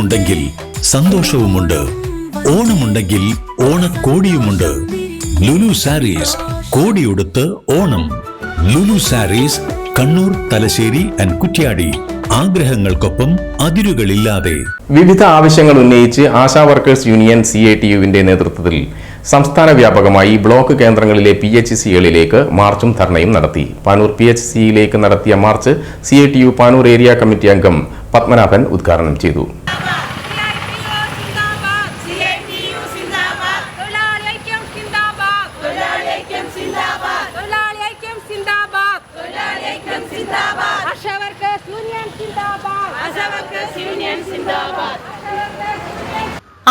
ഓണമുണ്ടെങ്കിൽ സന്തോഷവുമുണ്ട്. ഓണമുണ്ടെങ്കിൽ ഓണക്കോടിയുമുണ്ട്. ലുലു സാരീസ് കോടിയുടുത്ത് Onam. Lulu saris Kannur Thalassery and Kuttiady. ആഗ്രഹങ്ങൾക്കൊപ്പം അതിരുകളില്ലാതെ. വിവിധ ആവശ്യങ്ങൾ ഉന്നയിച്ച് ASHA workers union C I T യുവിന്റെ നേതൃത്വത്തിൽ സംസ്ഥാന വ്യാപകമായി ബ്ലോക്ക് കേന്ദ്രങ്ങളിലെ പി എച്ച് സികളിലേക്ക് മാർച്ചും ധർണയും നടത്തി. പാനൂർ പി എച്ച് സിയിലേക്ക് നടത്തിയ march C I T U Panoor area committee അംഗം പത്മനാഭൻ ഉദ്ഘാടനം ചെയ്തു.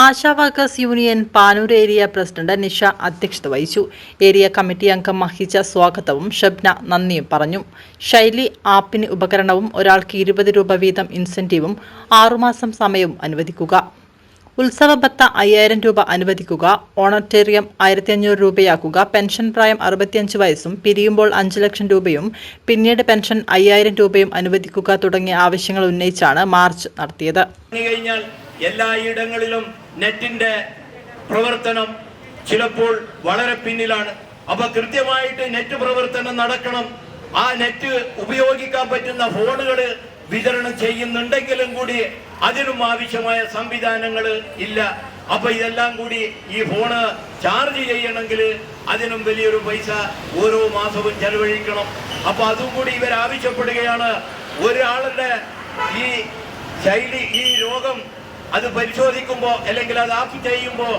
ASHA workers union Panoor area president Nisha അധ്യക്ഷത വഹിച്ചു. ഏരിയ കമ്മിറ്റി അംഗം മഹിജ സ്വാഗതവും ഷബ്ന നന്ദിയും പറഞ്ഞു. ശൈലി ആപ്പിന് ഉപകരണവും ഒരാൾക്ക് ഇരുപത് രൂപ വീതം ഇൻസെന്റീവും ആറുമാസം സമയവും അനുവദിക്കുക. ഉത്സവ ഭത്ത അയ്യായിരം രൂപ അനുവദിക്കുക. ഓണറ്റേറിയം ആയിരത്തി അഞ്ഞൂറ് രൂപയാക്കുക. പെൻഷൻ പ്രായം അറുപത്തിയഞ്ച് വയസ്സും പിരിയുമ്പോൾ അഞ്ച് ലക്ഷം രൂപയും പിന്നീട് പെൻഷൻ അയ്യായിരം രൂപയും അനുവദിക്കുക തുടങ്ങിയ ആവശ്യങ്ങൾ ഉന്നയിച്ചാണ് മാർച്ച് നടത്തിയത്. കഴിഞ്ഞാൽ എല്ലായിടങ്ങളിലും നെറ്റിന്റെ പ്രവർത്തനം ചിലപ്പോൾ വളരെ പിന്നിലാണ്. അപ്പൊ കൃത്യമായിട്ട് നെറ്റ് പ്രവർത്തനം നടക്കണം. ആ നെറ്റ് ഉപയോഗിക്കാൻ പറ്റുന്ന ഫോണുകൾ വിതരണം ചെയ്യുന്നുണ്ടെങ്കിലും കൂടി അതിനും ആവശ്യമായ സംവിധാനങ്ങൾ ഇല്ല. അപ്പൊ ഇതെല്ലാം കൂടി ഈ ഫോണ് ചാർജ് ചെയ്യണമെങ്കിൽ അതിനും വലിയൊരു പൈസ ഓരോ മാസവും ചെലവഴിക്കണം. അപ്പൊ അതും കൂടി ഇവർ ആവശ്യപ്പെടുകയാണ്. ഒരാളുടെ ഈ ശൈലി ഈ രോഗം അത് പരിശോധിക്കുമ്പോൾ അല്ലെങ്കിൽ അത് ആപ്പ് ചെയ്യുമ്പോൾ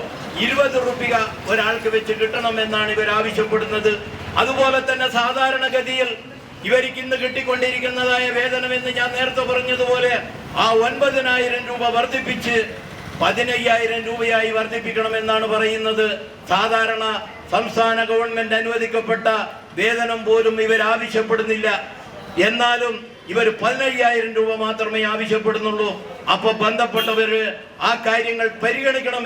ഇരുപത് റുപ്യ ഒരാൾക്ക് വെച്ച് കിട്ടണം എന്നാണ് ഇവർ ആവശ്യപ്പെടുന്നത്. അതുപോലെ തന്നെ സാധാരണഗതിയിൽ ഇവർക്ക് ഇന്ന് കിട്ടിക്കൊണ്ടിരിക്കുന്നതായ വേതനം എന്ന് ഞാൻ നേരത്തെ പറഞ്ഞതുപോലെ ആ ഒൻപതിനായിരം രൂപ വർദ്ധിപ്പിച്ച് പതിനയ്യായിരം രൂപയായി വർദ്ധിപ്പിക്കണമെന്നാണ് പറയുന്നത്. സാധാരണ സംസ്ഥാന ഗവൺമെന്റ് അനുവദിക്കപ്പെട്ട വേതനം പോലും ഇവർ ആവശ്യപ്പെടുന്നില്ല. എന്നാലും ഇവർ പതിനയ്യായിരം രൂപ മാത്രമേ ആവശ്യപ്പെടുന്നുള്ളൂ. അപ്പൊ ബന്ധപ്പെട്ടവര് ആ കാര്യങ്ങൾ പരിഗണിക്കണം